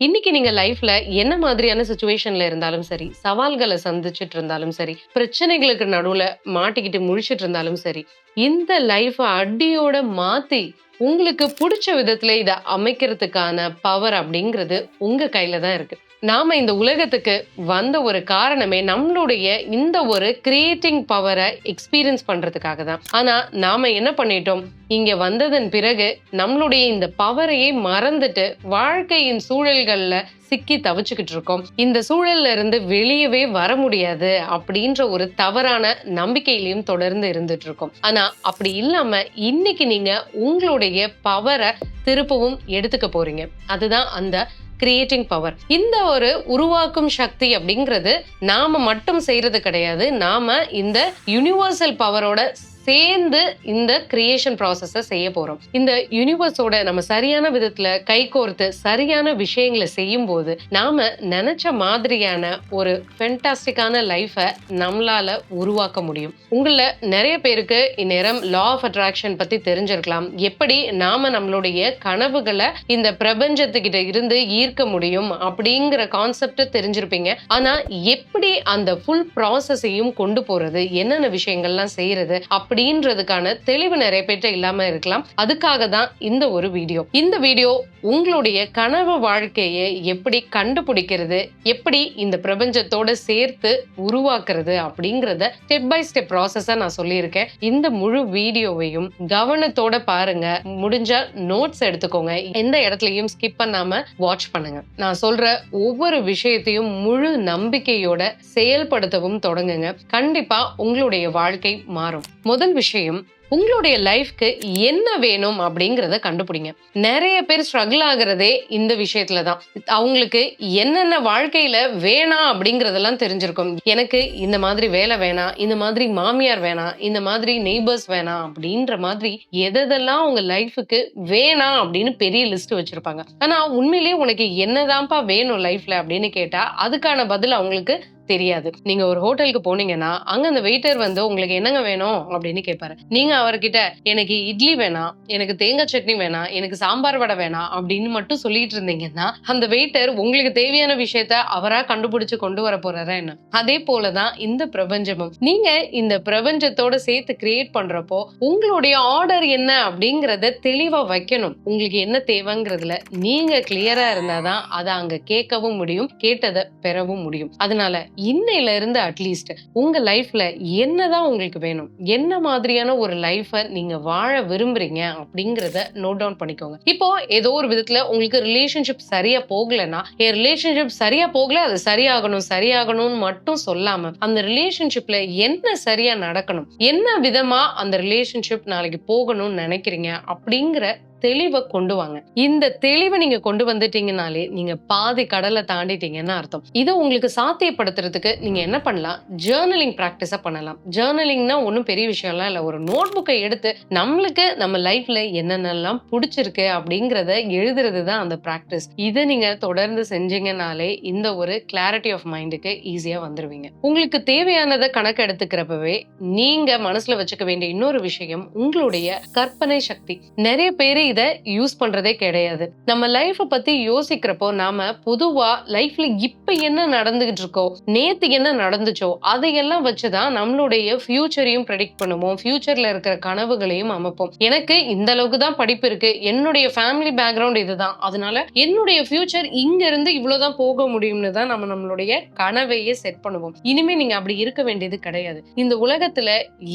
இன்னைக்கு நீங்க லைஃப்ல என்ன மாதிரியான சுச்சுவேஷன்ல இருந்தாலும் சரி சவால்களை சந்திச்சுட்டு இருந்தாலும் சரி பிரச்சனைகளுக்கு நடுவுல மாட்டிக்கிட்டு முழிச்சிட்டு இருந்தாலும் சரி இந்த லைஃப அடியோட மாத்தி உங்களுக்கு பிடிச்ச விதத்துல இதை அமைக்கிறதுக்கான பவர் அப்படிங்கிறது உங்க கையில தான் இருக்கு. நாம இந்த உலகத்துக்கு வந்த ஒரு காரணமே நம்மளுடைய இந்த ஒரு கிரியேட்டிங் பவரை எக்ஸ்பீரியன்ஸ் பண்றதுக்காக தான். ஆனா நாம என்ன பண்ணிட்டோம்? இங்க வந்ததன் பிறகு நம்மளுடைய இந்த பவரையே மறந்துட்டு வாழ்க்கையின் சூழல்கள்ல சிக்கி தவிச்சுக்கிட்டு இருக்கோம். இந்த சூழல்ல இருந்து வெளியவே வர முடியாது அப்படின்ற ஒரு தவறான நம்பிக்கையிலையும் தொடர்ந்து இருந்துட்டு இருக்கோம். ஆனா அப்படி இல்லாம இன்னைக்கு நீங்க உங்களுடைய பவரை திருப்பவும் எடுத்துக்க போறீங்க. அதுதான் அந்த கிரியேட்டிங் பவர் இந்த ஒரு உருவாக்கும் சக்தி அப்படிங்கிறது நாம மட்டும் செய்யறது கிடையாது. நாம இந்த யுனிவர்சல் பவரோட சேர்ந்து இந்த கிரியேஷன் ப்ராசஸை செய்ய போகிறோம் இந்த யூனிவர்ஸோட நம்ம சரியான விதத்தில் கைகோர்த்து சரியான விஷயங்களை செய்யும்போது நாம் நினச்ச மாதிரியான ஒரு ஃபென்டாஸ்டிக்கான லைஃபை நம்மளால் உருவாக்க முடியும். உங்களில் நிறைய பேருக்கு இந்நேரம் லா ஆஃப் அட்ராக்ஷன் பற்றி தெரிஞ்சிருக்கலாம். எப்படி நாம் நம்மளுடைய கனவுகளை இந்த பிரபஞ்சத்துக்கிட்ட இருந்து ஈர்க்க முடியும் அப்படிங்கிற கான்செப்டை தெரிஞ்சிருப்பீங்க. ஆனால் எப்படி அந்த ஃபுல் ப்ராசஸையும் கொண்டு போகிறது என்னென்ன விஷயங்கள்லாம் செய்கிறது அப் அப்படின்றதுக்கான தெளிவு நிறைய பேர்ட்ட இல்லாம இருக்கலாம். அதுக்காக தான் இந்த ஒரு வீடியோ. இந்த வீடியோ உங்களுடைய கனவு வாழ்க்கையை எப்படி கண்டுபிடிக்கிறது எப்படி இந்த பிரபஞ்சத்தோட சேர்த்து உருவாக்குறது அப்படிங்கறத ஸ்டெப் பை ஸ்டெப் ப்ராசஸா நான் சொல்லியிருக்கேன். இந்த முழு வீடியோவையும் கவனத்தோட பாருங்க. முடிஞ்சா நோட்ஸ் எடுத்துக்கோங்க. எந்த இடத்துலயும் ஸ்கிப் பண்ணாம வாட்ச் பண்ணுங்க. நான் சொல்ற ஒவ்வொரு விஷயத்தையும் முழு நம்பிக்கையோட செயல்படுத்தவும் தொடங்குங்க. கண்டிப்பா உங்களுடைய வாழ்க்கை மாறும். முதல் விஷயம் உங்களுடைய லைஃப்க்கு என்ன வேணும் அப்படிங்கிறத கண்டுபிடிங்க. நிறைய பேர் ஸ்ட்ரகிள் ஆகுறதே இந்த விஷயத்துல தான். அவங்களுக்கு என்னென்ன வாழ்க்கையில வேணாம் அப்படிங்கறதெல்லாம் தெரிஞ்சிருக்கும். எனக்கு இந்த மாதிரி வேலை வேணாம் இந்த மாதிரி மாமியார் வேணாம் இந்த மாதிரி நெய்பர்ஸ் வேணாம் அப்படின்ற மாதிரி எதெல்லாம் உங்க லைஃபுக்கு வேணாம் அப்படின்னு பெரிய லிஸ்ட் வச்சிருப்பாங்க. ஆனா உண்மையிலேயே உனக்கு என்னதான்ப்பா வேணும் லைஃப்ல அப்படின்னு கேட்டா அதுக்கான பதில் அவங்களுக்கு தெரியாது. நீங்க ஒரு ஹோட்டலுக்கு போனீங்கன்னா அங்க அந்த வெயிட்டர் வந்து உங்களுக்கு என்னங்க வேணும் அப்படின்னு கேட்பாரு நீங்க அவர்கிட்ட எனக்கு இட்லி வேணாம் எனக்கு தேங்காய் சட்னி வேணாம் எனக்கு சாம்பார் வடை வேணாம் அப்படின்னு மட்டும் சொல்லிட்டு இருந்தீங்கன்னா அந்த வெயிட்டர் உங்களுக்கு தேவையான விஷயத்த அவரா கண்டுபிடிச்சு கொண்டு வர போறாரா என்ன? அதே போலதான் இந்த பிரபஞ்சமும். நீங்க இந்த பிரபஞ்சத்தோட சேர்த்து கிரியேட் பண்றப்போ உங்களுடைய ஆர்டர் என்ன அப்படிங்கறத தெளிவா வைக்கணும். உங்களுக்கு என்ன தேவைங்கிறதுல நீங்க கிளியரா இருந்தாதான் அதை அங்க கேட்கவும் முடியும் கேட்டதை பெறவும் முடியும். அதனால இன்னையில இருந்து அட்லீஸ்ட் உங்க லைஃப்ல என்னதான் உங்களுக்கு வேணும் என்ன மாதிரியான ஒரு லைஃபை நீங்க வாழ விரும்புறீங்க அப்படிங்கறத நோட் டவுன் பண்ணிக்கோங்க. இப்போ ஏதோ ஒரு விதத்துல உங்களுக்கு ரிலேஷன்ஷிப் சரியா போகலன்னா என் ரிலேஷன்ஷிப் சரியா போகல அது சரியாகணும் சரியாகணும்னு மட்டும் சொல்லாம அந்த ரிலேஷன்ஷிப்ல என்ன சரியா நடக்கணும் என்ன விதமா அந்த ரிலேஷன்ஷிப் நாளைக்கு போகணும்னு நினைக்கிறீங்க அப்படிங்கிற தெளிவை கொண்டு வாங்க. இந்த தெளிவை நீங்க கொண்டு வந்துட்டீங்கனாலே நீங்க பாதி கடலை தாண்டிட்டீங்கன்னு அர்த்தம். இதை உங்களுக்கு சாத்தியப்படுத்துறதுக்கு நீங்க என்ன பண்ணலாம்? ஜேர்னலிங் ப்ராக்டிஸா பண்ணலாம். ஜேர்னலிங்னா ஒன்றும் பெரிய விஷயம்லாம் இல்லை. ஒரு நோட் புக்கை எடுத்து நம்மளுக்கு நம்ம லைஃப்ல என்னென்னலாம் பிடிச்சிருக்கு அப்படிங்கிறத எழுதுறது தான் அந்த ப்ராக்டிஸ் இதை நீங்க தொடர்ந்து செஞ்சீங்கனாலே இந்த ஒரு கிளாரிட்டி ஆஃப் மைண்டுக்கு ஈஸியா வந்துருவீங்க. உங்களுக்கு தேவையானதை கணக்கு எடுத்துக்கிறப்பவே நீங்க மனசுல வச்சுக்க வேண்டிய இன்னொரு விஷயம் உங்களுடைய கற்பனை சக்தி. நிறைய பேர் இதை யூஸ் பண்றதே கிடையாது. நம்ம லைஃப்பை பத்தி யோசிக்கிறப்போ நாம பொதுவா லைஃப்ல இப்ப என்ன நடந்துகிட்டு இருக்கோ நேத்து என்ன நடந்துச்சோ அதையெல்லாம் வச்சுதான் நம்மளுடைய ஃபியூச்சரையும் ப்ரெடிக்ட் பண்ணுவோம். ஃபியூச்சர்ல இருக்கிற கனவுகளையும் அமைப்போம். எனக்கு இந்த அளவுக்கு தான் படிப்பு இருக்கு. என்னுடைய ஃபேமிலி பேக்ரவுண்ட் இதுதான். அதனால என்னுடைய ஃபியூச்சர் இங்க இருந்து இவ்வளவுதான் போக முடியும்னு தான் நம்ம நம்மளுடைய கனவையே செட் பண்ணுவோம். இனிமே நீங்க அப்படி இருக்க வேண்டியது கிடையாது. இந்த உலகத்துல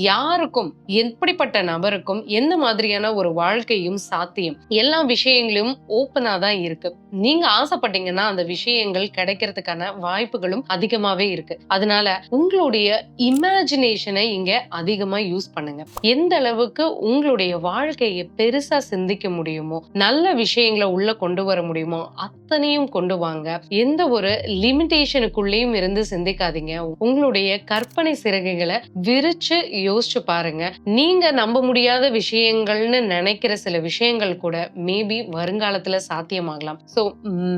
யாருக்கும் எப்படிப்பட்ட நபருக்கும் எந்த மாதிரியான ஒரு வாழ்க்கையும் சாத்தியம் எல்லா விஷயங்களும் ஓப்பனா தான் இருக்கு. நீங்க ஆசைப்பட்டீங்கன்னா அந்த விஷயங்கள் கிடைக்கிறதுக்கான வாய்ப்புகளும் அதிகமாவே இருக்கு. அதனால உங்களுடைய இமேஜினேஷனை இங்க அதிகமா யூஸ் பண்ணுங்க. எந்த அளவுக்கு உங்களுடைய வாழ்க்கையை பெருசா சிந்திக்க முடியுமோ நல்ல விஷயங்களை உள்ள கொண்டு வர முடியுமோ அத்தனையும் கொண்டு வாங்க. எந்த ஒரு லிமிடேஷனுக்குள்ளேயும் இருந்து சிந்திக்காதீங்க. உங்களுடைய கற்பனை சிறகுகளை விரிச்சு யோசிச்சு பாருங்க. நீங்க நம்ப முடியாத விஷயங்கள்னு நினைக்கிற சில விஷயங்கள் கூட மேபி வருங்காலத்துல சாத்தியமாகலாம். ஸோ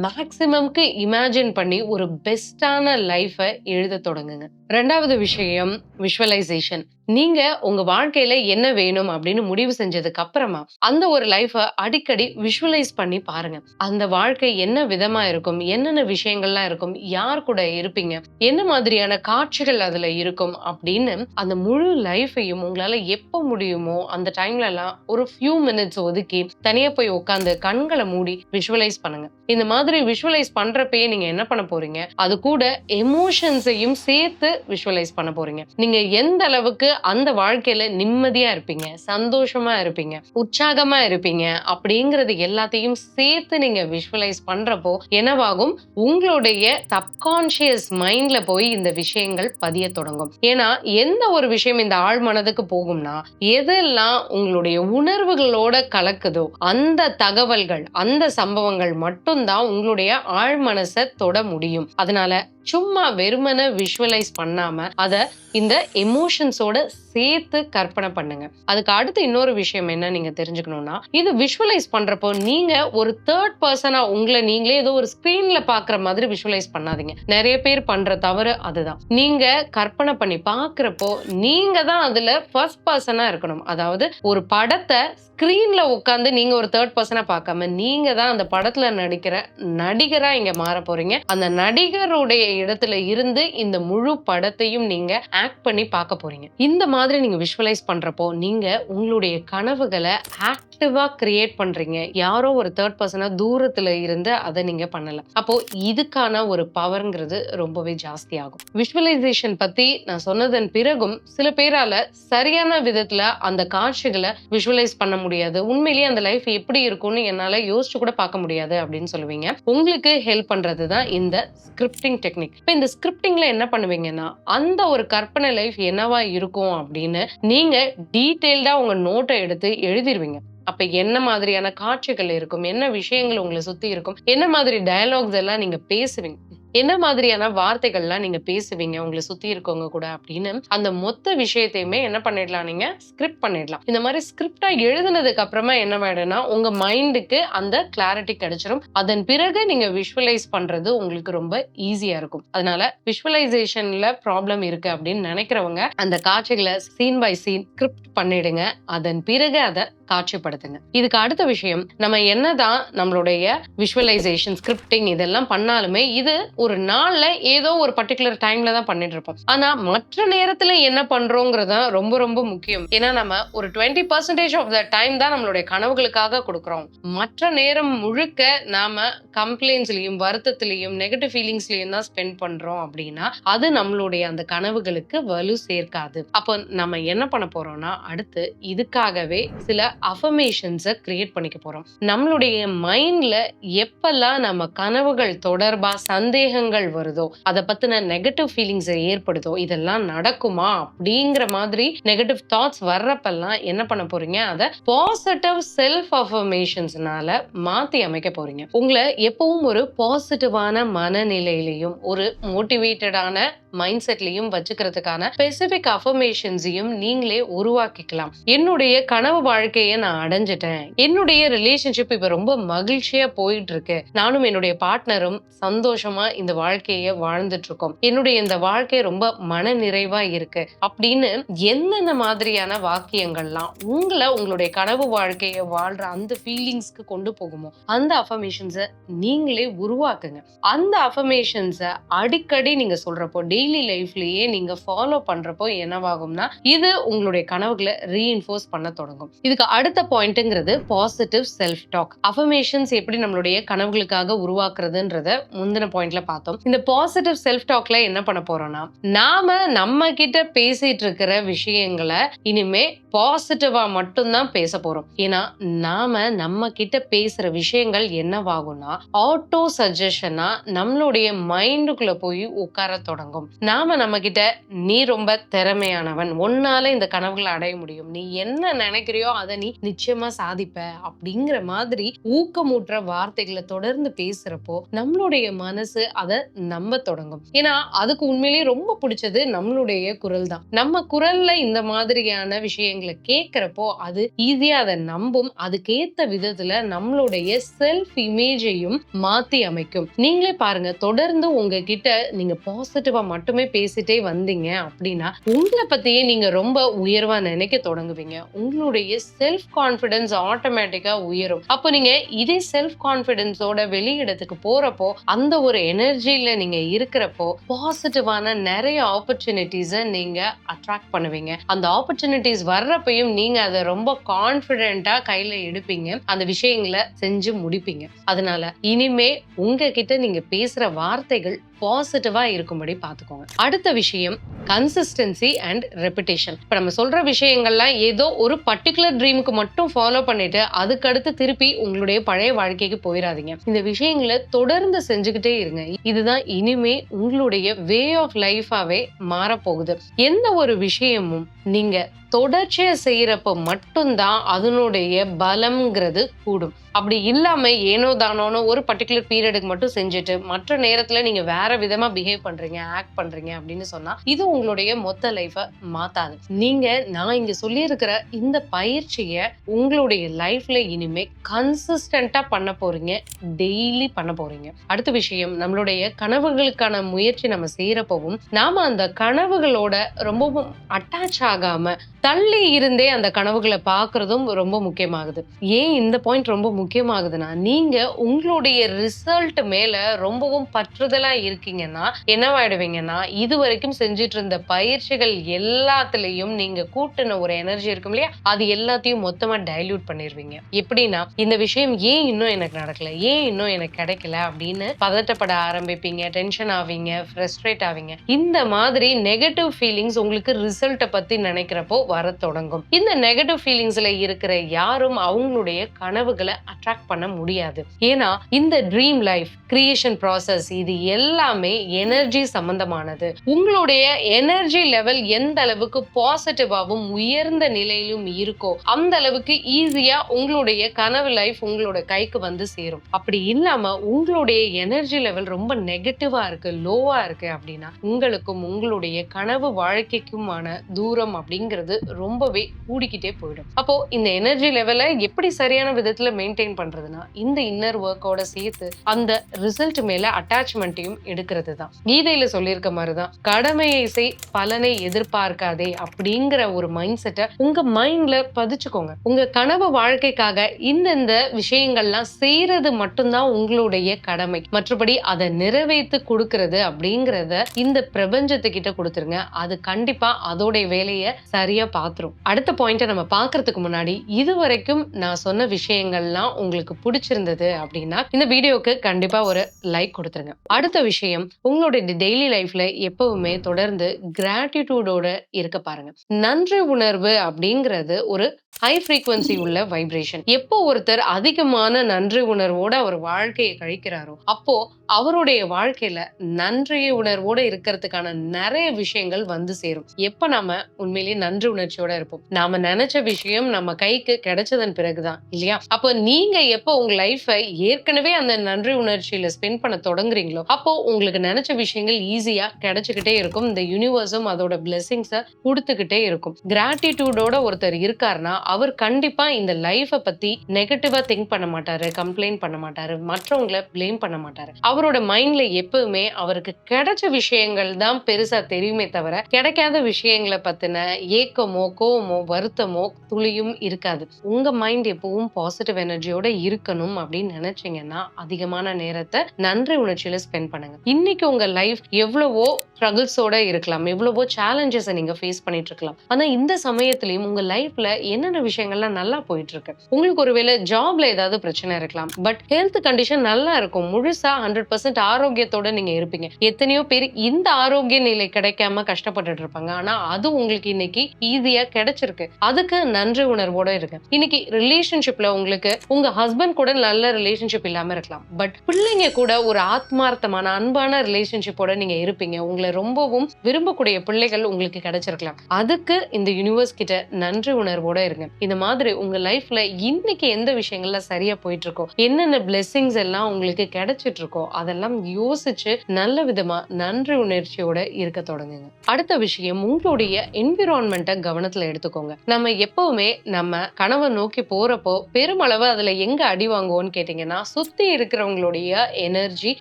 மேக்சிமம்க்கு இமேஜின் பண்ணி ஒரு பெஸ்டான லைஃபை எழுத தொடங்குங்க. ரெண்டாவது விஷயம் விஷுவலைசேஷன் நீங்க உங்க வாழ்க்கையில என்ன வேணும் அப்படின்னு முடிவு செஞ்சதுக்கு அப்புறமா அந்த ஒரு லைஃப அடிக்கடி விஷுவலைஸ் பண்ணி பாருங்க. அந்த வாழ்க்கை என்ன விதமா இருக்கும்? என்னென்ன விஷயங்கள்லாம் இருக்கும்? யார் கூட இருப்பீங்க? என்ன மாதிரியான காட்சிகள் அதுல இருக்கும்? அப்படின்னு அந்த முழு லைஃபையும் உங்களால எப்ப முடியுமோ அந்த டைம்ல எல்லாம் ஒரு ஃபியூ மினிட்ஸ் ஒதுக்கி தனியா போய் உட்காந்து கண்களை மூடி விஷுவலைஸ் பண்ணுங்க. இந்த மாதிரி விஷுவலைஸ் பண்றப்பயே நீங்க என்ன பண்ண போறீங்க? அது கூட எமோஷன்ஸையும் சேர்த்து விஷுவலைஸ் பண்ண போறீங்க. நீங்க எந்த அளவுக்கு அந்த வாழ்க்கையில நிம்மதியா இருப்பீங்க சந்தோஷமா இருப்பீங்க உற்சாகமா இருப்பீங்க அப்படிங்கறது எல்லாத்தையும் சேர்த்து நீங்க விஷுவலைஸ் பண்றப்போ என்னவாகும்? உங்களுடைய சப்கான்சியஸ் மைண்ட்ல போய் இந்த விஷயங்கள் பதிய தொடங்கும். ஏன்னா எந்த ஒரு விஷயம் இந்த ஆழ் மனதுக்கு போகும்னா எதெல்லாம் உங்களுடைய உணர்வுகளோட கலக்குதோ அந்த தகவல்கள் அந்த சம்பவங்கள் மட்டும்தான் உங்களுடைய ஆழ் மனசை தொட முடியும். அதனால சும்மா வெறுமனை விஷுவலைஸ் பண்ணாம அதை இந்த எமோஷன்ஸோட சேர்த்து கற்பனை பண்ணுங்க. அதுக்கு அடுத்து இன்னொரு விஷயம் என்ன நீங்க தெரிஞ்சுக்கணும்னா இது விஷுவலைஸ் பண்றப்போ நீங்க ஒரு தேர்ட் பர்சனா உங்களை நீங்களே ஏதோ ஒரு ஸ்கிரீன்ல பாக்குற மாதிரி விஷுவலைஸ் பண்ணாதீங்க. நிறைய பேர் பண்ற தவறு அதுதான். நீங்க கற்பனை பண்ணி பாக்குறப்போ நீங்க தான் அதுல ஃபர்ஸ்ட் பர்சனா இருக்கணும். அதாவது ஒரு படத்தை ஸ்கிரீன்ல உட்காந்து நீங்க ஒரு தேர்ட் பர்சனா பார்க்காம நீங்க தான் அந்த படத்துல நடிக்கிற நடிகரா இங்க மாற போறீங்க. அந்த நடிகருடைய இடத்துல இருந்து இந்த முழு படத்தையும் நீங்க ஆக்ட் பண்ணி பார்க்க போறீங்க. இந்த மாதிரி நீங்க விஷுவலைஸ் பண்றப்போ நீங்க உங்களுடைய கனவுகளை ஆக்டிவா கிரியேட் பண்றீங்க. யாரோ ஒரு தேர்ட் பர்சனா தூரத்துல இருந்து அதை நீங்க பண்ணல. அப்போ இதுக்கான ஒரு பவர்ங்கிறது ரொம்பவே ஜாஸ்தி ஆகும் விஷுவலைசேஷன் பத்தி நான் சொன்னதன் பிறகும் சில பேரால சரியான விதத்துல அந்த காட்சிகளை விஷுவலைஸ் பண்ண முடியாது. உண்மையிலேயே அந்த லைஃப் எப்படி இருக்கும்னு என்னால யோசிச்சு கூட பார்க்க முடியாது அப்படின்னு சொல்லுவீங்க. உங்களுக்கு ஹெல்ப் பண்றது தான் இந்த ஸ்கிரிப்டிங் டெக்னிக் இப்போ இந்த ஸ்கிரிப்டிங்ல என்ன பண்ணுவீங்கன்னா அந்த ஒரு கற்பனை லைஃப் என்னவா இருக்கும் அப்படின்னு நீங்க டீட்டெயில்டா உங்க நோட்டை எடுத்து எழுதிருவீங்க. அப்ப என்ன மாதிரியான காட்சிகள் இருக்கும் என்ன விஷயங்கள் உங்களை சுத்தி இருக்கும் என்ன மாதிரி டயலாக்ஸ் எல்லாம் நீங்க பேசுவீங்க. என்ன மாதிரியான வார்த்தைகள்லாம் நீங்க பேசுவீங்க? உங்களை சுத்தி இருக்கவங்க கூட அப்படின்னு அந்த மொத்த விஷயத்தையுமே என்ன பண்ணிடலாம் நீங்க? ஸ்கிரிப்ட் பண்ணிடலாம். இந்த மாதிரி ஸ்கிரிப்டா எழுதுனதுக்கு அப்புறமா என்ன வேணும்னா உங்க மைண்டுக்கு அந்த கிளாரிட்டி கிடைச்சிரும். அதன் பிறகு நீங்க விஷுவலைஸ் பண்றது உங்களுக்கு ரொம்ப ஈஸியா இருக்கும். அதனால விஷுவலைசேஷன்ல ப்ராப்ளம் இருக்கு அப்படின்னு நினைக்கிறவங்க அந்த காட்சிகளை சீன் பை சீன் ஸ்கிரிப்ட் பண்ணிடுங்க. அதன் பிறகு அதை காட்சிப்படுத்துங்க. இதுக்கு அடுத்த விஷயம் நம்ம என்னதான் நம்மளுடைய விஷுவலைசேஷன் ஸ்கிரிப்டிங் இதெல்லாம் பண்ணாலுமே இது ஒரு நாள்ல ஏதோ ஒரு பர்டிகுலர் டைம்ல தான் பண்ணிட்டு இருப்போம் ஆனா மற்ற நேரத்துல என்ன பண்றோங்கிறது தான் ரொம்ப ரொம்ப முக்கியம். ஏன்னா நம்ம ஒரு twenty percentage of the time தான் நம்மளுடைய கனவுகளுக்காக கொடுக்குறோம். மற்ற நேரம் முழுக்க நாம கம்ப்ளைண்ட்ஸ்லயும் வருத்தத்திலையும் நெகட்டிவ் ஃபீலிங்ஸ்லயும் தான் ஸ்பெண்ட் பண்றோம் அப்படின்னா அது நம்மளுடைய அந்த கனவுகளுக்கு வலு சேர்க்காது. அப்போ நம்ம என்ன பண்ண போறோம்னா அடுத்து இதுக்காகவே சில அஃபர்மேஷன்ஸை கிரியேட் பண்ணிக்க போகிறோம் நம்மளுடைய மைண்டில் எப்பெல்லாம் நம்ம கனவுகள் தொடர்பாக சந்தேகங்கள் வருதோ அதை பற்றின நெகட்டிவ் ஃபீலிங்ஸை ஏற்படுதோ இதெல்லாம் நடக்குமா அப்படிங்கிற மாதிரி நெகட்டிவ் தாட்ஸ் வர்றப்பெல்லாம் என்ன பண்ண போகிறீங்க அதை பாசிட்டிவ் செல்ஃப் அஃபர்மேஷன்ஸ்னால மாற்றி அமைக்க போகிறீங்க உங்களை எப்பவும் ஒரு பாசிட்டிவான மனநிலையிலையும் ஒரு மோட்டிவேட்டடான மைண்ட் செட்லையும் வச்சுக்கிறதுக்கான ஸ்பெசிபிக் அஃபர்மேஷன்ஸையும் நீங்களே உருவாக்கிக்கலாம். என்னுடைய கனவு வாழ்க்கையை நான் அடைஞ்சிட்டேன். என்னுடைய ரிலேஷன்ஷிப் இப்ப ரொம்ப மகிழ்ச்சியா போயிட்டு இருக்கு நானும் என்னுடைய பார்ட்னரும் சந்தோஷமா இந்த வாழ்க்கைய வாழ்ந்துட்டு இருக்கோம் என்னுடைய இந்த வாழ்க்கை ரொம்ப மன நிறைவா இருக்கு. அப்படின்னு எந்தெந்த மாதிரியான வாக்கியங்கள்லாம் உங்களை உங்களுடைய கனவு வாழ்க்கைய வாழ்ற அந்த ஃபீலிங்ஸ்க்கு கொண்டு போகுமோ அந்த அஃபர்மேஷன்ஸை நீங்களே உருவாக்குங்க. அந்த அஃபர்மேஷன்ஸை அடிக்கடி நீங்க சொல்றப்போ டெய்லி லைஃப்லயே நீங்க ஃபாலோ பண்றப்போ என்னவாகும்னா இது உங்களுடைய கனவுகளை ரீஇன்ஃபோர்ஸ் பண்ண தொடங்கும். இதுக்கு அடுத்த பாயிண்ட்ங்கிறது பாசிட்டிவ் செல்ஃப் டாக் அஃபர்மேஷன்ஸ் எப்படி நம்மளுடைய கனவுகளுக்காக உருவாக்குறதுன்றத முந்தின பாயிண்ட்ல பார்த்தோம். இந்த பாசிட்டிவ் செல்ஃப் டாக்ல என்ன பண்ண போறோம்னா நாம நம்ம கிட்ட பேசிட்டு இருக்கிற விஷயங்களை இனிமே பாசிட்டிவாக மட்டும்தான் பேச போறோம். ஏன்னா நாம நம்ம கிட்ட பேசுற விஷயங்கள் என்னவாகும்னா ஆட்டோ சஜஷனாக நம்மளுடைய மைண்டுக்குள்ள போய் உட்கார தொடங்கும். நாம நம்ம கிட்ட நீ ரொம்ப திறமையானவன். உன்னால இந்த கனவுகளை அடைய முடியும். நீ என்ன நினைக்கிறியோ அதை நீ நிச்சயமா சாதிப்ப. அப்படிங்கிற மாதிரி ஊக்கமூட்டுற வார்த்தைகளை தொடர்ந்து பேசுறப்போ நம்மளுடைய மனசு அதை நம்ப தொடங்கும். ஏன்னா அதுக்கு உண்மையிலேயே ரொம்ப பிடிச்சது நம்மளுடைய குரல் தான். நம்ம குரல்ல இந்த மாதிரியான விஷயங்கள் விஷயங்களை கேட்குறப்போ அது ஈஸியா அதை நம்பும். அதுக்கேத்த விதத்துல நம்மளுடைய செல்ஃப் இமேஜையும் மாத்தி அமைக்கும். நீங்களே பாருங்க தொடர்ந்து உங்ககிட்ட நீங்க பாசிட்டிவாக மட்டுமே பேசிட்டே வந்தீங்க அப்படின்னா உங்களை பத்தியே நீங்க ரொம்ப உயர்வா நினைக்க தொடங்குவீங்க. உங்களுடைய செல்ஃப் கான்ஃபிடன்ஸ் ஆட்டோமேட்டிக்கா உயரும். அப்போ நீங்க இதே செல்ஃப் கான்ஃபிடென்ஸோட வெளியிடத்துக்கு போறப்போ அந்த ஒரு எனர்ஜியில நீங்க இருக்கிறப்போ பாசிட்டிவான நிறைய ஆப்பர்ச்சுனிட்டிஸை நீங்க அட்ராக்ட் பண்ணுவீங்க. அந்த ஆப்பர்ச்சுனிட்டிஸ் வர்றப்பையும் நீங்க அதை ரொம்ப கான்பிடென்ட்டா கையில எடுப்பீங்க. அந்த விஷயங்களை செஞ்சு முடிப்பீங்க. அதனால இனிமே உங்ககிட்ட நீங்க பேசுற வார்த்தைகள் பாசிட்டிவாக இருக்கும்படி பார்த்துக்கோங்க. அடுத்த விஷயம் கன்சிஸ்டன்சி அண்ட் ரெப்பிட்டேஷன் இப்போ நம்ம சொல்கிற விஷயங்கள்லாம் ஏதோ ஒரு பர்டிகுலர் ட்ரீமுக்கு மட்டும் ஃபாலோ பண்ணிட்டு அதுக்கடுத்து திருப்பி உங்களுடைய பழைய வாழ்க்கைக்கு போயிடாதீங்க இந்த விஷயங்களை தொடர்ந்து செஞ்சுக்கிட்டே இருங்க. இதுதான் இனிமே உங்களுடைய வே ஆஃப் லைஃபாகவே மாறப்போகுது. எந்த ஒரு விஷயமும் நீங்கள் தொடர்ச்சியாக செய்கிறப்ப மட்டும்தான் அதனுடைய பலம்ங்கிறது கூடும். அப்படி இல்லாம ஏனோ தானோனோ ஒரு பர்டிகுலர் பீரியடுக்கு மட்டும் செஞ்சுட்டு மற்ற நேரத்துல நீங்க வேற விதமா பிஹேவ் பண்றீங்க ஆக்ட் பண்றீங்க அப்படின்னு சொன்னால் இது உங்களுடைய மொத்த லைஃப மாத்தாது. நீங்க நான் இங்கே சொல்லியிருக்கிற இந்த பயிற்சியை உங்களுடைய லைஃப்ல இனிமேல் கன்சிஸ்டண்ட்டாக பண்ண போறீங்க டெய்லி பண்ண போறீங்க. அடுத்த விஷயம் நம்மளுடைய கனவுகளுக்கான முயற்சி நம்ம செய்யறப்பவும் நாம அந்த கனவுகளோட ரொம்பவும் அட்டாச் ஆகாம தள்ளி இருந்தே அந்த கனவுகளை பார்க்கறதும் ரொம்ப முக்கியமாகுது. ஏன் இந்த பாயிண்ட் ரொம்ப முக்கியமாகுதுன்னா நீங்க உங்களுடைய ரிசல்ட் மேல ரொம்பவும் பற்றுதலா இருக்கீங்கன்னா என்னவாயிடுவீங்கன்னா இது வரைக்கும் செஞ்சுட்டு இருந்த பயிற்சிகள் எல்லாத்துலயும் நீங்க கூட்டின ஒரு எனர்ஜி இருக்கும் இல்லையா? அது எல்லாத்தையும் மொத்தமா டைல்யூட் பண்ணிருவீங்க. எப்படின்னா இந்த விஷயம் ஏன் இன்னும் எனக்கு நடக்கல? ஏன் இன்னும் எனக்கு கிடைக்கல? அப்படின்னு பதட்டப்பட ஆரம்பிப்பீங்க டென்ஷன் ஆவீங்க ஃப்ரஸ்ட்ரேட் ஆவீங்க. இந்த மாதிரி நெகட்டிவ் ஃபீலிங்ஸ் உங்களுக்கு ரிசல்ட்டை பத்தி நினைக்கிறப்போ வர தொடங்கும். இந்த நெகட்டிவ் ஃபீலிங்ஸ்ல இருக்கிற யாரும் அவங்களுடைய கனவுகளை அட்ராக்ட் பண்ண முடியாது. ஏன்னா இந்த ட்ரீம் லைஃப் கிரியேஷன் ப்ராசஸ் இது எல்லாமே எனர்ஜி சம்பந்தமானது. உங்களுடைய எனர்ஜி லெவல் எந்த அளவுக்கு பாசிட்டிவாகவும் உயர்ந்த நிலையிலும் இருக்கோ அந்த அளவுக்கு ஈஸியா உங்களுடைய கனவு லைஃப் உங்களோட கைக்கு வந்து சேரும். அப்படி இல்லாம உங்களுடைய எனர்ஜி லெவல் ரொம்ப நெகட்டிவா இருக்கு லோவா இருக்கு அப்படின்னா உங்களுக்கும் உங்களுடைய கனவு வாழ்க்கைக்குமான தூரம் அப்படிங்கிறது ரொம்பவே கூடிக்கிட்டே போயிடும். அப்போ இந்த எனர்ஜி லெவலை எப்படி சரியான விதத்துல மெயின்டைன் பண்றதுன்னா இந்த இன்னர் ஒர்க்கோட சேர்த்து அந்த ரிசல்ட் மேல அட்டாச்மெண்ட்டையும் எடுக்கிறது தான் கீதையில சொல்லியிருக்க மாதிரிதான் கடமையை செய் பலனை எதிர்பார்க்காதே அப்படிங்கிற ஒரு மைண்ட் செட்டை உங்க மைண்ட்ல பதிச்சுக்கோங்க. உங்க கனவு வாழ்க்கைக்காக இந்தந்த விஷயங்கள்லாம் செய்யறது மட்டும்தான் உங்களுடைய கடமை. மற்றபடி அதை நிறைவேற்றி கொடுக்கறது அப்படிங்கிறத இந்த பிரபஞ்சத்துக்கிட்ட கொடுத்துருங்க. அது கண்டிப்பா அதோடைய வேலையை சரியா பாத்துரும். அடுத்த பாயிண்ட்டை நம்ம பார்க்கறதுக்கு முன்னாடி இது வரைக்கும் நான் சொன்ன விஷயங்கள்லாம் உங்களுக்கு பிடிச்சிருந்தது அப்படின்னா இந்த வீடியோக்கு கண்டிப்பா ஒரு லைக் கொடுத்துருங்க. அடுத்த விஷயம் உங்களுடைய டெய்லி லைஃப்ல எப்பவுமே தொடர்ந்து கிராட்டிடியூடோட இருக்க பாருங்க. நன்றி உணர்வு அப்படிங்கிறது ஒரு ஹை ஃப்ரீக்வன்சி உள்ள வைப்ரேஷன் எப்போ ஒருத்தர் அதிகமான நன்றி உணர்வோட அவர் வாழ்க்கையை கழிக்கிறாரோ அப்போ அவருடைய வாழ்க்கையில நன்றி உணர்வோட இருக்கிறதுக்கான நிறைய விஷயங்கள் வந்து சேரும். எப்ப நாம உண்மையிலேயே நன்றி உணர்ச்சியோட இருப்போம்? நாம நினைச்ச விஷயம் நம்ம கைக்கு கிடைச்சதன் பிறகுதான் இல்லையா? அப்போ நீங்க எப்போ உங்க லைஃபை ஏற்கனவே அந்த நன்றி உணர்ச்சியில ஸ்பெண்ட் பண்ண தொடங்குறீங்களோ அப்போ உங்களுக்கு நினைச்ச விஷயங்கள் ஈஸியா கிடைச்சுக்கிட்டே இருக்கும். இந்த யூனிவர்ஸும் அதோட பிளெஸிங்ஸை கொடுத்துக்கிட்டே இருக்கும். கிராட்டிடியூடோட ஒருத்தர் இருக்காருன்னா அவர் கண்டிப்பா இந்த லைஃபை பத்தி நெகட்டிவா திங்க் பண்ண மாட்டாரு கம்ப்ளைண்ட் பண்ண மாட்டாரு மற்றவங்களை ப்ளேம் பண்ண மாட்டாரு. அவரோட மைண்ட்ல எப்பவுமே அவருக்கு கிடைச்ச விஷயங்கள் தான் பெருசா தெரியுமே தவிர கிடைக்காத விஷயங்களை பத்தின ஏக்கமோ கோவமோ வருத்தமோ துளியும் இருக்காது. உங்க மைண்ட் எப்பவும் பாசிட்டிவ் எனர்ஜி எனர்ஜியோட இருக்கணும் அப்படின்னு நினைச்சீங்கன்னா அதிகமான நேரத்தை நன்றி உணர்ச்சியில ஸ்பெண்ட் பண்ணுங்க. இன்னைக்கு உங்க லைஃப் எவ்வளவோ ஸ்ட்ரகிள்ஸோட இருக்கலாம். எவ்வளவோ சேலஞ்சஸை நீங்க ஃபேஸ் பண்ணிட்டு இருக்கலாம். ஆனா இந்த சமயத்திலயும் உங்க லைஃப்ல என்னென்ன விஷயங்கள்லாம் நல்லா போயிட்டு இருக்கு உங்களுக்கு ஒருவேளை ஜாப்ல ஏதாவது பிரச்சனை இருக்கலாம். பட் ஹெல்த் கண்டிஷன் நல்லா இருக்கும். முழுசா ஹண்ட்ரட் பர்சன்ட் ஆரோக்கியத்தோட நீங்க இருப்பீங்க. எத்தனையோ பேர் இந்த ஆரோக்கிய நிலை கிடைக்காம கஷ்டப்பட்டுட்டு இருப்பாங்க. ஆனா அது உங்களுக்கு இன்னைக்கு ஈஸியா கிடைச்சிருக்கு. அதுக்கு நன்றி உணர்வோட இருக்கு இன்னைக்கு ரிலேஷன்ஷிப்ல உங்களுக்கு உங்க ஹஸ்பண்ட் கூட நல்ல ரிலேஷன்ஷிப் இல்லாம இருக்கலாம். பட் பிள்ளைங்க கூட ஒரு ஆத்மார்த்தமான அன்பான ரிலேஷன்ஷிப்போட நீங்க இருப்பீங்க. உங்களை ரொம்பவும் விரும்பக்கூடிய பிள்ளைகள் உங்களுக்கு கிடைச்சிருக்கலாம். அதுக்கு இந்த யூனிவர்ஸ் கிட்ட நன்றி உணர்வோட இருங்க. இந்த மாதிரி உங்க லைஃப்ல இன்னைக்கு எந்த விஷயங்கள்ல சரியா போயிட்டு இருக்கோ என்னென்ன பிளெஸிங்ஸ் எல்லாம் உங்களுக்கு கிடைச்சிட்டு இருக்கோ அதெல்லாம் யோசிச்சு நல்ல விதமா நன்றி உணர்ச்சியோட இருக்க தொடங்குங்க. அடுத்த விஷயம் உங்களுடைய என்விரான்மெண்ட்டை கவனத்துல எடுத்துக்கோங்க. நம்ம எப்பவுமே நம்ம கனவை நோக்கி போறப்போ பெருமளவு அதுல எங்க அடி வாங்குவோம்னு கேட்டீங்கன்னா சுத்தி இருக்கிறவங்களுடைய எனர்ஜி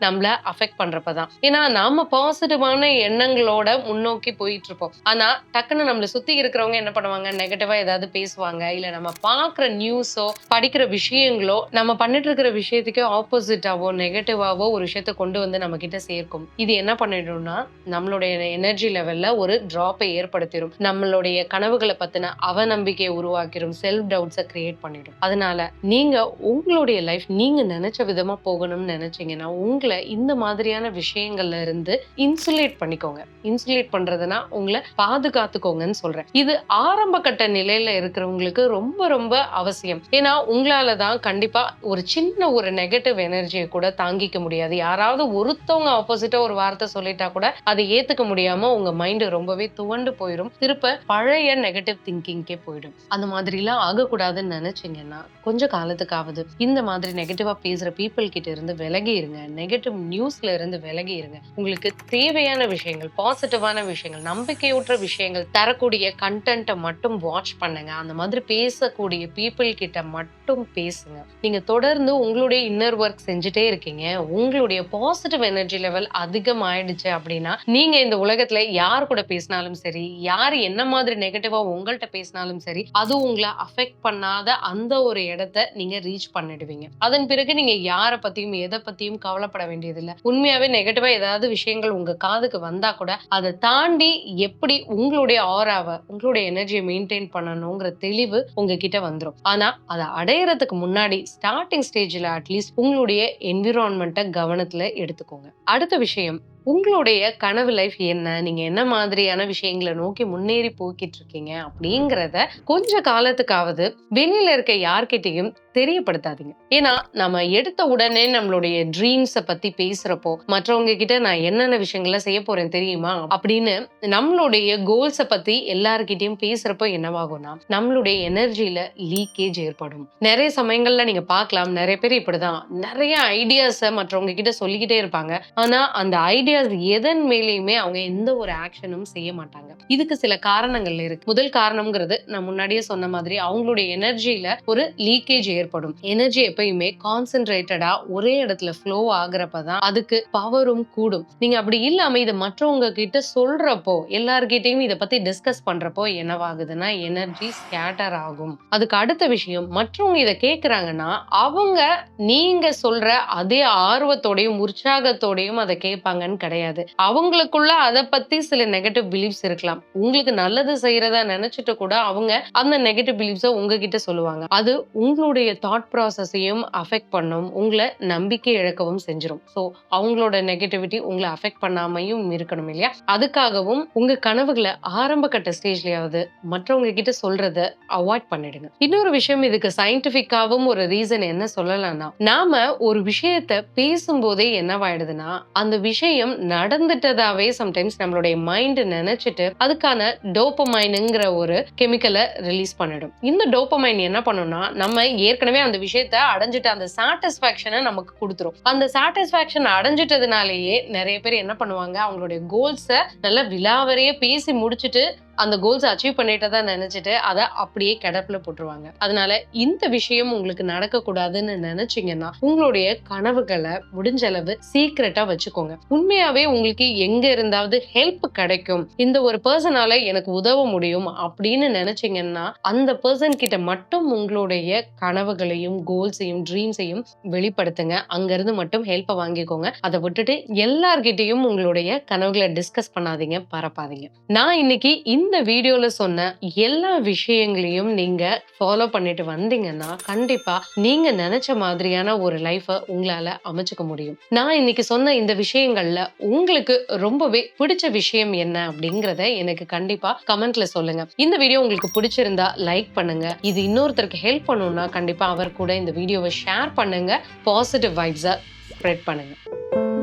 நம்மள அஃபெக்ட் பண்றப்பதான். ஏன்னா நாம பாசிட்டிவான எண்ணங்களோட முன்னோக்கி போயிட்டு இருப்போம் ஆனா டக்குன்னு நம்மள சுத்தி இருக்கிறவங்க என்ன பண்ணுவாங்க? நெகட்டிவா ஏதாவது பேசுவாங்க. இல்ல நம்ம பாக்குற நியூஸோ படிக்கிற விஷயங்களோ நம்ம பண்ணிட்டு இருக்கிற விஷயத்துக்கே ஆப்போசிட்டாவோ நெகட்டிவாவோ ஒரு விஷயத்த கொண்டு வந்து நம்ம கிட்ட சேர்க்கும். இது என்ன பண்ணிடும்னா நம்மளுடைய எனர்ஜி லெவல்ல ஒரு டிராப்பை ஏற்படுத்திடும் நம்மளுடைய கனவுகளை பத்தின அவநம்பிக்கையை உருவாக்கிடும் செல்ஃப் டவுட்ஸை கிரியேட் பண்ணிடும். அதனால நீங்க உங்களுடைய லைஃப் நீங்கள் நினச்ச விதமா போகணும்னு நினச்சிங்கன்னா உங்களை இந்த மாதிரியான விஷயங்கள்ல இருந்து இன்சுலேட் பண்ணிக்கோங்க. இன்சுலேட் பண்றதுன்னா உங்களை பாதுகாத்துக்கோங்கன்னு சொல்றேன். இது ஆரம்ப கட்ட நிலையில இருக்கிறவங்களுக்கு ரொம்ப ரொம்ப அவசியம். ஏன்னா உங்களால தான் கண்டிப்பாக ஒரு சின்ன ஒரு நெகட்டிவ் எனர்ஜியை கூட தாங்கிக்க முடியாது. யாராவது ஒருத்தவங்க ஆப்போசிட்டாக ஒரு வார்த்தை சொல்லிட்டா கூட அதை ஏற்றுக்க முடியாமல் உங்கள் மைண்டு ரொம்பவே துவண்டு போயிடும் திருப்ப பழைய நெகட்டிவ் திங்கிங்கே போயிடும். அந்த மாதிரிலாம் ஆகக்கூடாதுன்னு நினச்சிங்கன்னா கொஞ்சம் கால காலத்துக்காவது இந்த மாதிரி நெகட்டிவா பேசுற பீப்புள் கிட்ட இருந்து விலகி இருங்க நெகட்டிவ் நியூஸ்ல இருந்து விலகி இருங்க உங்களுக்கு தேவையான விஷயங்கள் பாசிட்டிவான விஷயங்கள் நம்பிக்கையூற்ற விஷயங்கள் தரக்கூடிய கண்டென்ட்டை மட்டும் வாட்ச் பண்ணுங்க. அந்த மாதிரி பேசக்கூடிய பீப்புள் கிட்ட மட்டும் பேசுங்க. நீங்க தொடர்ந்து உங்களுடைய இன்னர் ஒர்க் செஞ்சுட்டே இருக்கீங்க. உங்களுடைய பாசிட்டிவ் எனர்ஜி லெவல் அதிகமாயிடுச்சு அப்படின்னா நீங்க இந்த உலகத்துல யார் கூட பேசினாலும் சரி யார் என்ன மாதிரி நெகட்டிவா உங்கள்கிட்ட பேசினாலும் சரி அது உங்களை அஃபெக்ட் பண்ணாத அந்த ஒரு இடத்த நீங்க ரீச் பண்ணிடுவீங்க. அதன் பிறகு நீங்க யாரை பத்தியும் எதை பத்தியும் கவலைப்பட வேண்டியதில்லை. உண்மையாவே நெகட்டிவா ஏதாவது விஷயங்கள் உங்க காதுக்கு வந்தா கூட அதை தாண்டி எப்படி உங்களுடைய ஆராவை உங்களுடைய எனர்ஜியை மெயின்டைன் பண்ணணுங்கிற தெளிவு உங்ககிட்ட வந்துடும் ஆனா அதை அடையறதுக்கு முன்னாடி ஸ்டார்டிங் ஸ்டேஜ்ல அட்லீஸ்ட் உங்களுடைய என்விரான்மெண்ட்டை கவனத்துல எடுத்துக்கோங்க. அடுத்த விஷயம் உங்களுடைய கனவு லைஃப் என்ன? நீங்க என்ன மாதிரியான விஷயங்களை நோக்கி முன்னேறி போய்கிட்டு இருக்கீங்க அப்படிங்கிறத கொஞ்ச காலத்துக்காவது வெளியில இருக்க யார்கிட்டையும் தெரியப்படுத்தாதீங்க. ஏன்னா நம்ம எடுத்த உடனே நம்மளுடைய ட்ரீம்ஸை பத்தி பேசுறப்போ மற்றவங்க கிட்ட நான் என்னென்ன விஷயங்களை செய்ய போறேன் தெரியுமா? அப்படின்னு நம்மளுடைய கோல்ஸை பத்தி எல்லாருக்கிட்டையும் பேசுறப்போ என்னவாகும்னா நம்மளுடைய எனர்ஜியில லீக்கேஜ் ஏற்படும். நிறைய சமயங்கள்ல நீங்க பார்க்கலாம். நிறைய பேர் இப்படிதான். நிறைய ஐடியாஸை மற்றவங்க கிட்ட சொல்லிக்கிட்டே இருப்பாங்க. ஆனா அந்த ஐடியாஸ் எதன் மேலேயுமே அவங்க எந்த ஒரு ஆக்ஷனும் செய்ய மாட்டாங்க. இதுக்கு சில காரணங்கள் இருக்கு. முதல் காரணம்ங்கிறது நான் முன்னாடியே சொன்ன மாதிரி அவங்களுடைய எனர்ஜியில ஒரு லீக்கேஜ் ஏற்படும். எனர்ஜி எப்பயுமே கான்சென்ட்ரேட்டடா ஒரே இடத்துல ஃப்ளோ ஆகுறப்பதான் அதுக்கு பவரும் கூடும். நீங்க அப்படி இல்லாம இதை மற்றவங்க கிட்ட சொல்றப்போ எல்லார்கிட்டையும் இதை பத்தி டிஸ்கஸ் பண்றப்போ என்னவாகுதுன்னா எனர்ஜி ஸ்கேட்டர் ஆகும். அதுக்கு அடுத்த விஷயம் மற்றவங்க இதை கேட்குறாங்கன்னா அவங்க நீங்க சொல்ற அதே ஆர்வத்தோடையும் உற்சாகத்தோடையும் அதை கேட்பாங்கன்னு கிடையாது. அவங்களுக்குள்ள அதை பத்தி சில நெகட்டிவ் பிலீஃப்ஸ் இருக்கலாம். உங்களுக்கு நல்லது செய்யறதா நினைச்சிட்டு கூட அவங்க அந்த நெகட்டிவ் பிலீஃப்ஸை உங்ககிட்ட சொல்லுவாங்க. அது உங்களுடைய தாட் ப்ராசஸையும் அஃபெக்ட் பண்ணும் உங்களை நம்பிக்கை இழக்கவும் செஞ்சிடும் ஸோ அவங்களோட நெகட்டிவிட்டி உங்களை அஃபெக்ட் பண்ணாமையும் இருக்கணும் இல்லையா? அதுக்காகவும் உங்க கனவுகளை ஆரம்ப கட்ட ஸ்டேஜ்லயாவது மற்றவங்க கிட்ட சொல்றத அவாய்ட் பண்ணிடுங்க. இன்னொரு விஷயம் இதுக்கு சயின்டிபிக்காவும் ஒரு ரீசன் என்ன சொல்லலாம்னா நாம ஒரு விஷயத்த பேசும்போதே என்னவாயிடுதுன்னா அந்த விஷயம் நடந்துட்டதாவே சம்டைம்ஸ் நம்மளுடைய மைண்ட் நினைச்சிட்டு அதுக்கான டோப்பமைனுங்கிற ஒரு கெமிக்கலை ரிலீஸ் பண்ணிடும். இந்த டோப்பமைன் என்ன பண்ணும்னா நம்ம ஏற்கனவே அந்த விஷயத்த அடைஞ்சிட்ட அந்த சாட்டிஸ்ஃபேக்ஷனை நமக்கு கொடுத்துரும். அந்த சாட்டிஸ்ஃபேக்ஷன் அடைஞ்சிட்டதுனாலேயே நிறைய பேர் என்ன பண்ணுவாங்க? அவங்களுடைய கோல்ஸை நல்லா விலாவரையே பேசி முடிச்சுட்டு அந்த கோல்ஸ் அச்சீவ் பண்ணிட்டதா நினைச்சிட்டு அதை அப்படியே கிடப்புல போட்டுருவாங்க. அதனால இந்த விஷயம் உங்களுக்கு நடக்கக்கூடாதுன்னு நினைச்சீங்கன்னா உங்களுடைய கனவுகளை முடிஞ்ச அளவு சீக்கிரட்டா வச்சுக்கோங்க. உண்மையாவே உங்களுக்கு எங்க இருந்தாவது ஹெல்ப் கிடைக்கும். இந்த ஒரு பர்சனால எனக்கு உதவ முடியும் அப்படின்னு நினைச்சீங்கன்னா அந்த பர்சன் கிட்ட மட்டும் உங்களுடைய கனவுகளையும் கோல்ஸையும் ட்ரீம்ஸையும் வெளிப்படுத்துங்க. அங்கிருந்து மட்டும் ஹெல்ப்பை வாங்கிக்கோங்க. அதை விட்டுட்டு எல்லார்கிட்டையும் உங்களுடைய கனவுகளை டிஸ்கஸ் பண்ணாதீங்க பரப்பாதீங்க. நான் இன்னைக்கு இந்த இந்த வீடியோவில் சொன்ன எல்லா விஷயங்களையும் நீங்கள் ஃபாலோ பண்ணிட்டு வந்தீங்கன்னா கண்டிப்பாக நீங்கள் நினச்ச மாதிரியான ஒரு லைஃபை உங்களால் அமைச்சுக்க முடியும். நான் இன்னைக்கு சொன்ன இந்த விஷயங்கள்ல உங்களுக்கு ரொம்பவே பிடிச்ச விஷயம் என்ன அப்படிங்கிறத எனக்கு கண்டிப்பாக கமெண்ட்ல சொல்லுங்க. இந்த வீடியோ உங்களுக்கு பிடிச்சிருந்தா லைக் பண்ணுங்க. இது இன்னொருத்தருக்கு ஹெல்ப் பண்ணணும்னா கண்டிப்பாக அவர் கூட இந்த வீடியோவை ஷேர் பண்ணுங்க. பாசிட்டிவ் வைப்ஸை ஸ்ப்ரெட் பண்ணுங்கள்